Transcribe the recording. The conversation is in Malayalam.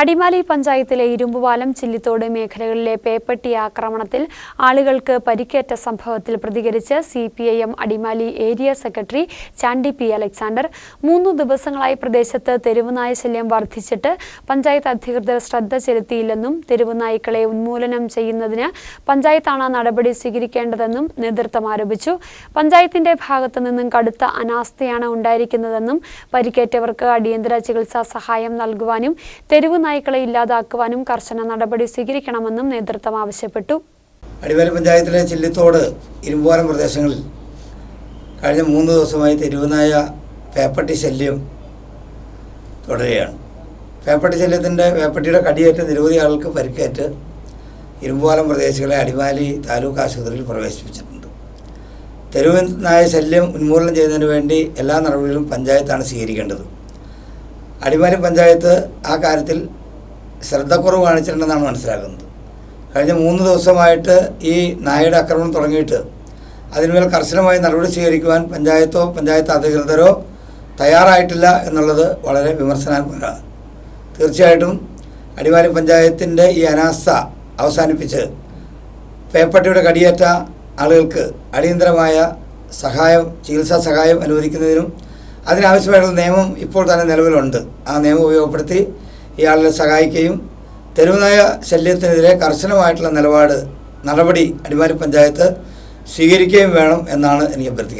അടിമാലി പഞ്ചായത്തിലെ ഇരുമ്പുപാലം ചില്ലിത്തോട് മേഖലകളിലെ പേപ്പട്ടി ആക്രമണത്തിൽ ആളുകൾക്ക് പരിക്കേറ്റ സംഭവത്തിൽ പ്രതികരിച്ച് C P I M Adimali area secretary Chandy P Alexander മൂന്നു ദിവസങ്ങളായി പ്രദേശത്ത് തെരുവുനായ ശല്യം വർദ്ധിച്ചിട്ട് പഞ്ചായത്ത് അധികൃതർ ശ്രദ്ധ ചെലുത്തിയില്ലെന്നും തെരുവുനായ്ക്കളെ ഉന്മൂലനം ചെയ്യുന്നതിന് പഞ്ചായത്താണ് നടപടി സ്വീകരിക്കേണ്ടതെന്നും നേതൃത്വം ആരോപിച്ചു. പഞ്ചായത്തിന്റെ ഭാഗത്തു നിന്നും കടുത്ത അനാസ്ഥയാണ് ഉണ്ടായിരിക്കുന്നതെന്നും പരിക്കേറ്റവർക്ക് അടിയന്തര ചികിത്സാ സഹായം നൽകുവാനും തെരുവ് നായ്ക്കളെ ഇല്ലാതാക്കുവാനും കർശന നടപടി സ്വീകരിക്കണമെന്നും നേതൃത്വം ആവശ്യപ്പെട്ടു. അടിമാലി പഞ്ചായത്തിലെ ചില്ലിത്തോട് ഇരുമ്പോരം പ്രദേശങ്ങളിൽ കഴിഞ്ഞ മൂന്ന് ദിവസമായി തെരുവുനായ പേപ്പട്ടി ശല്യം തുടരുകയാണ്. പേപ്പട്ടി ശല്യത്തിന്റെ പേപ്പട്ടിയുടെ കടിയേറ്റ നിരവധി ആളുകൾക്ക് പരിക്കേറ്റ് ഇരുമ്പോലം പ്രദേശങ്ങളെ അടിമാലി താലൂക്ക് ആശുപത്രിയിൽ പ്രവേശിപ്പിച്ചിട്ടുണ്ട്. തെരുവ് നായ ശല്യം ഉന്മൂലനം ചെയ്യുന്നതിന് വേണ്ടി എല്ലാ നടപടികളും പഞ്ചായത്താണ് സ്വീകരിക്കേണ്ടത്. അടിമാലി പഞ്ചായത്ത് ആ കാര്യത്തിൽ ശ്രദ്ധക്കുറവ് കാണിച്ചിട്ടുണ്ടെന്നാണ് മനസ്സിലാക്കുന്നത്. കഴിഞ്ഞ മൂന്ന് ദിവസമായിട്ട് ഈ നായയുടെ ആക്രമണം തുടങ്ങിയിട്ട് അതിന്മേൽ കർശനമായി നടപടി സ്വീകരിക്കുവാൻ പഞ്ചായത്തോ പഞ്ചായത്ത് അധികൃതരോ തയ്യാറായിട്ടില്ല എന്നുള്ളത് വളരെ വിമർശനാത്മകമാണ്. തീർച്ചയായിട്ടും അടിമാലി പഞ്ചായത്തിന്റെ ഈ അനാസ്ഥ അവസാനിപ്പിച്ച് പേപ്പട്ടിയുടെ കടിയേറ്റ ആളുകൾക്ക് അടിയന്തരമായ സഹായം ചികിത്സാ സഹായം അനുവദിക്കുന്നതിനും അതിനാവശ്യമായിട്ടുള്ള നിയമം ഇപ്പോൾ തന്നെ നിലവിലുണ്ട്. ആ നിയമം ഉപയോഗപ്പെടുത്തി ഇയാളെ സഹായിക്കുകയും തെരുവുനായ ശല്യത്തിനെതിരെ കർശനമായിട്ടുള്ള നിലപാട് നടപടി അടിമാലി പഞ്ചായത്ത് സ്വീകരിക്കുകയും വേണം എന്നാണ് എനിക്ക് അഭ്യർത്ഥിക്കാൻ